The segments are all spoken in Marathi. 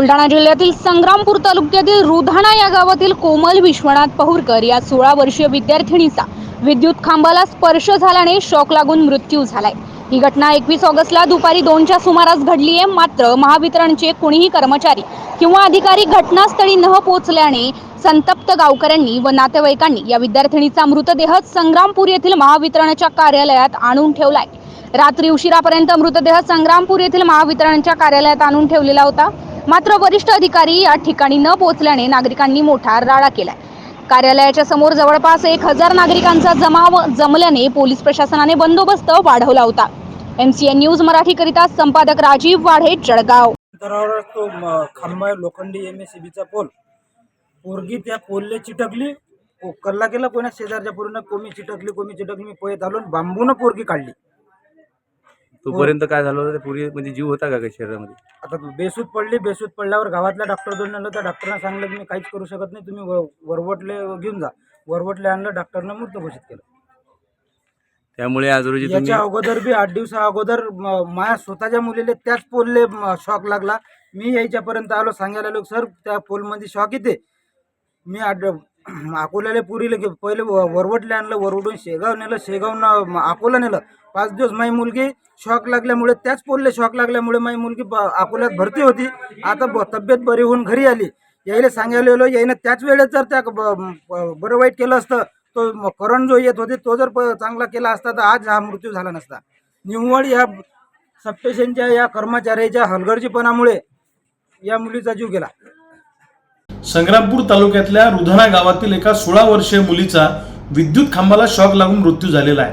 बुलढाणा जिल्ह्यातील संग्रामपूर तालुक्यातील रुधाणा या गावातील कोमल विश्वनाथ पहुरकर या सोळा वर्षीय विद्यार्थिनीचा विद्युत खांबाला स्पर्श झाल्याने शॉक लागून मृत्यू झालाय. ही घटना एकवीस ऑगस्टला दुपारी दोनच्या सुमारास घडली आहे. मात्र महावितरणचे कोणीही कर्मचारी किंवा अधिकारी घटनास्थळी न पोहोचल्याने संतप्त गावकऱ्यांनी व नातेवाईकांनी या विद्यार्थिनीचा मृतदेह संग्रामपूर येथील महावितरणच्या कार्यालयात आणून ठेवलाय. रात्री उशिरापर्यंत मृतदेह संग्रामपूर येथील महावितरणच्या कार्यालयात आणून ठेवलेला होता. मात्र वरिष्ठ अधिकारी या ठिकाणी न पोहोचल्याने नागरिकांनी मोठा राडा केलाय. कार्यालयाच्या समोर जवळपास एक हजार नागरिकांचा जमाव जमल्याने पोलीस प्रशासनाने बंदोबस्त वाढवला होता. एमसीएन न्यूज मराठीकरिता संपादक राजीव वाढे जळगाव. अंतरावर तो म- लोखंडी एम एस बीचा पोल. पोरगी त्या पोलले चिटकली. कल्ला केला कोणा शेजारच्या पोरीनं कोमी चिटकली कोमी चिटकली मी पोहे घालून बांबून पोरगी काढली. तोपर्यंत काय झालं होतं? पुरी म्हणजे जीव होता का काही शरीरामध्ये? आता बेसूत पडली बेसूत पडल्यावर गावातल्या डॉक्टर दोन आणलं त्या डॉक्टरनं सांगलं की मी काहीच करू शकत नाही तुम्ही व- वरवटले घेऊन जा. वरवटले आणलं डॉक्टरनं मृत घोषित केलं. त्यामुळे आज रोजी तुम्ही अगोदर बी आठ दिवसा अगोदर म- माझ्या स्वतःच्या मुलीले त्याच पोलले शॉक लागला. मी यायच्यापर्यंत आलो सांगायला आलो सर त्या पोलमध्ये शॉक येते. मी आड अकोल्याला पुरीला पहिले व- वरवटले आणलं वरवडून शेगाव नेलं शेगावनं अकोला नेलं. पाच दिवस माझी मुलगी शॉक लागल्यामुळे त्याच पोलले शॉक लागल्यामुळे माझी मुलगी अकोल्यात भरती होती. आता ब तब्येत बरी होऊन घरी आली. यायला सांगायला आलो यायनं त्याच वेळेस जर त्या ब- ब- बरं वाईट केलं असतं. तो करण जो येत होते तो जर प- चांगला केला असता तर आज हा मृत्यू झाला नसता. निव्वळ या सबस्टेशनच्या या कर्मचाऱ्याच्या हलगर्जीपणामुळे या मुलीचा जीव गेला. संग्रामपूर तालुक्यातल्या रुधना गावातील एका सोळा वर्षीय मुलीचा विद्युत खांबाला शॉक लागून मृत्यू झालेला आहे.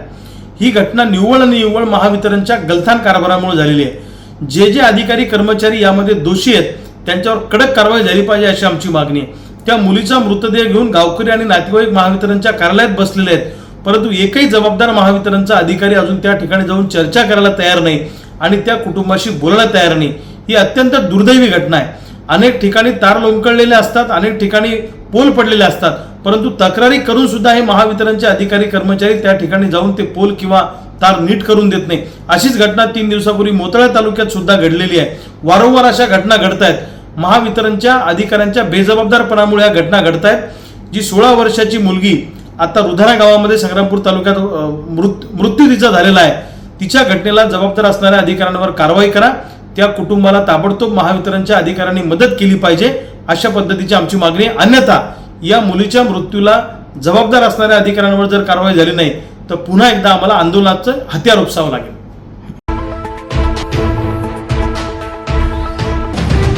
ही घटना निव्वळ आणि निव्वळ महावितरणच्या गलथान कारभारामुळे झालेली आहे. जे जे अधिकारी कर्मचारी यामध्ये दोषी आहेत त्यांच्यावर कडक कारवाई झाली पाहिजे अशी आमची मागणी आहे. त्या मुलीचा मृतदेह घेऊन गावकरी आणि नातेवाईक महावितरणच्या कार्यालयात बसलेले आहेत. परंतु एकही जबाबदार महावितरणचा अधिकारी अजून त्या ठिकाणी जाऊन चर्चा करायला तयार नाही आणि त्या कुटुंबाशी बोलायला तयार नाही. ही अत्यंत दुर्दैवी घटना आहे. अनेक ठिकाणी तार लोंबकळलेले असतात अनेक ठिकाणी पोल पडलेले असतात. परंतु तक्रारी करून सुद्धा हे महावितरणचे अधिकारी कर्मचारी त्या ठिकाणी जाऊन ते पोल किंवा तार नीट करून देत नाही. अशीच घटना तीन दिवसापूर्वी मोतळा तालुक्यात सुद्धा घडलेली आहे. वारंवार अशा घटना घडत आहेत महावितरणच्या अधिकाऱ्यांच्या बेजबाबदारपणामुळे या घटना घडत आहेत जी सोळा वर्षाची मुलगी आता रुधाना गावामध्ये संग्रामपूर तालुक्यात मृत मृत्यू तिचा झालेला आहे. तिच्या घटनेला जबाबदार असणाऱ्या अधिकाऱ्यांवर कारवाई करा. त्या कुटुंबाला ताबडतोब महावितरणच्या अधिकाऱ्यांनी मदत केली पाहिजे अशा पद्धतीची आमची मागणी अन्यथा या मुलीच्या मृत्यूला जबाबदार असणाऱ्या अधिकाऱ्यांवर जर कारवाई झाली नाही तर पुन्हा एकदा आम्हाला आंदोलनाचं हत्यार उपसावं लागेल.